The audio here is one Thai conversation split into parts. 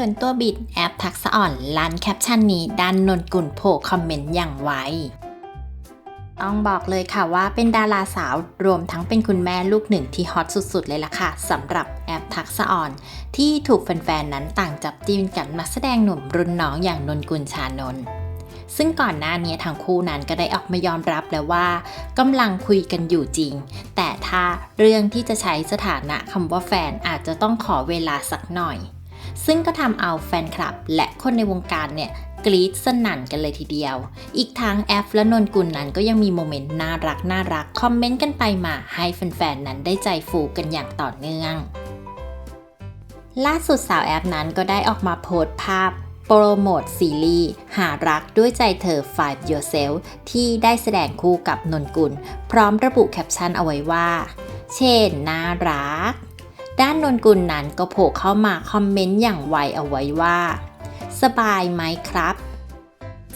เชิญตัวบิดแอปทักษะอ่อนลันแคปชั่นนี้ด้านนนกุลโผล่คอมเมนต์อย่างไว ต้องบอกเลยค่ะว่าเป็นดาราสาวรวมทั้งเป็นคุณแม่ลูกหนึ่งที่ฮอตสุดๆ เลยล่ะค่ะสำหรับแอปทักษะอ่อน ที่ถูกแฟนๆ นั้นต่างจับจิ้นกับนักแสดงหนุ่มรุ่นน้องอย่างนนกุลชานนท์ซึ่งก่อนหน้านี้ทั้งคู่นั้นก็ได้ออกมายอมรับแล้วว่ากำลังคุยกันอยู่จริง แต่ถ้าเรื่องที่จะใช้สถานะคำว่าแฟนอาจจะต้องขอเวลาสักหน่อย ซึ่งก็ทำเอาแฟนคลับ และคนในวงการเนี่ยกรี๊ดสนั่นกันเลยทีเดียว อีกทั้งแอฟและนนกุลนั้นก็ยังมีโมเมนต์น่ารักน่ารักคอมเมนต์กันไปมาให้แฟนๆนั้นได้ใจฟูกันอย่างต่อเนื่อง ล่าสุดสาวแอฟนั้นก็ได้ออกมาโพสต์ภาพโปรโมทซีรีส์หารักด้วยใจเธอ Five Yourself ที่ได้แสดงคู่กับนนกุล พร้อมระบุแคปชั่นเอาไว้ว่า เช่นน่ารัก ด้านนนกุลนั้นก็โผล่เข้ามาคอมเมนต์อย่างไวเอาไว้ว่า สบายไหมครับ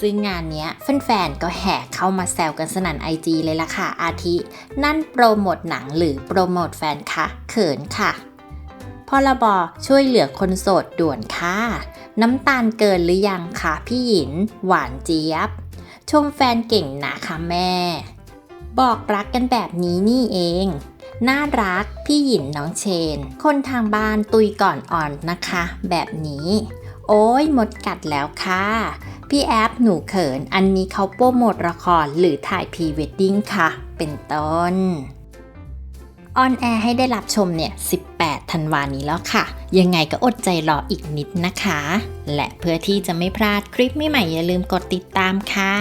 ซึ่งงานนี้แฟนๆก็แห่เข้ามาแซวกันสนั่นไอจีเลยล่ะค่ะ อาทิ นั่นโปรโมทหนังหรือโปรโมทแฟนคะเขินค่ะพรบช่วยเหลือคนโสดด่วนค่ะ น้ำตาลเกินหรือยังคะพี่หยิน หวานเจี๊ยบ ชมแฟนเก่งนะคะแม่ บอกรักกันแบบนี้นี่เอง น่ารัก พี่หยินน้องเชน คนทางบ้านตุยก่อนอ่อนนะคะ แบบนี้ โอ้ยหมดกัดแล้วค่ะ พี่แอปหนูเขิน อันนี้เขาโปรโมทละครหรือถ่ายพรีเวดดิ้งค่ะ เป็นต้นออนแอร์ให้ได้รับชมเนี่ย 18 ธันวานี้แล้วค่ะ ยังไงก็อดใจรออีกนิดนะคะ และเพื่อที่จะไม่พลาดคลิปใหม่ๆอย่าลืมกดติดตามค่ะ